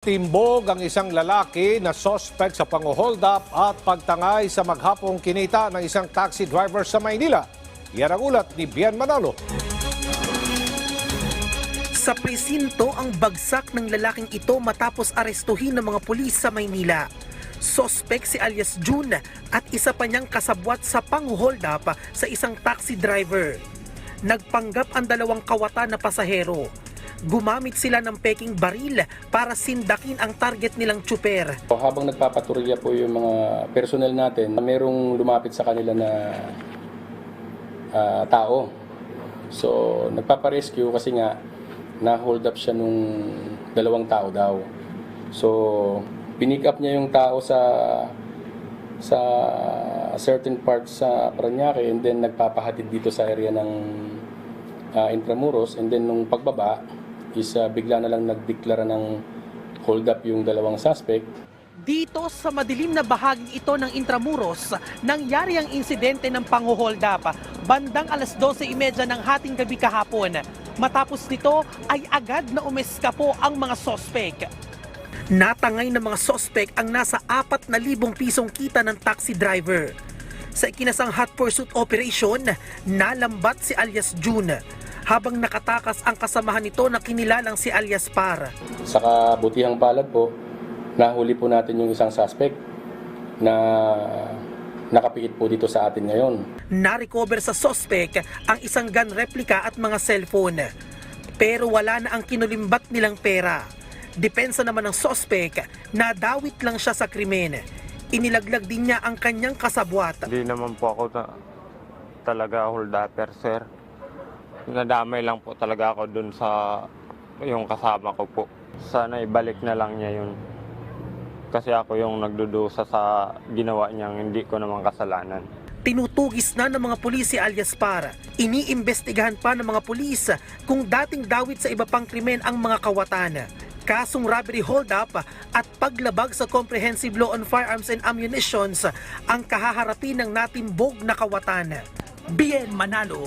Timbog ang isang lalaki na sospek sa pang-hold up at pagtangay sa maghapong kinita ng isang taxi driver sa Maynila. Yan ang ulat ni Bian Manalo. Sa presinto ang bagsak ng lalaking ito matapos arestuhin ng mga pulis sa Maynila. Sospek si alias June at isa pa niyang kasabwat sa pang-hold up sa isang taxi driver. Nagpanggap ang dalawang kawatan na pasahero. Gumamit sila ng peking baril para sindakin ang target nilang tsuper. Habang nagpapatrolya po yung mga personnel natin, merong lumapit sa kanila na ah, tao. So, nagpaparescue kasi nga na-hold up siya nung dalawang tao daw. So, pinick up niya yung tao sa sa certain parts sa Paranaque and then nagpapahatid dito sa area ng ah, Intramuros and then nung pagbaba is ah, bigla na lang nagdeklara ng hold up yung dalawang suspect Dito sa madilim na bahagi ito ng Intramuros, nangyari ang insidente ng panghuhold up bandang alas 12.30 ng hating gabi kahapon. Matapos nito ay agad na umeskapo ang mga sospek. Natangay ng mga sospek ang nasa 4,000 pisong kita ng taxi driver. Sa ikinasang hot pursuit operation, nalambat si alias June habang nakatakas ang kasamahan nito na kinilalang si alias Par. Sa kabutihang palad po, nahuli po natin yung isang suspect na nakapikit po dito sa atin ngayon. Na-recover sa sospek ang isang gun replica at mga cellphone. Pero wala na ang kinulimbat nilang pera. Depensa naman ng sospek, nadawit lang siya sa krimen. Inilaglag din niya ang kanyang kasabwat. Hindi naman po ako ta- talaga hold upper, sir. Nadamay lang po talaga ako dun sa yung kasama ko po. Sana ibalik na lang niya yun. Kasi ako yung nagdudusa sa ginawa niyang hindi ko naman kasalanan. Tinutugis na ng mga pulis alias Par. Iniimbestigahan pa ng mga pulis kung dating dawit sa iba pang krimen ang mga kawatan. Kasong robbery hold-up at paglabag sa Comprehensive Law on Firearms and Ammunitions ang kahaharapin ng natimbog na kawatan. Bien Manalo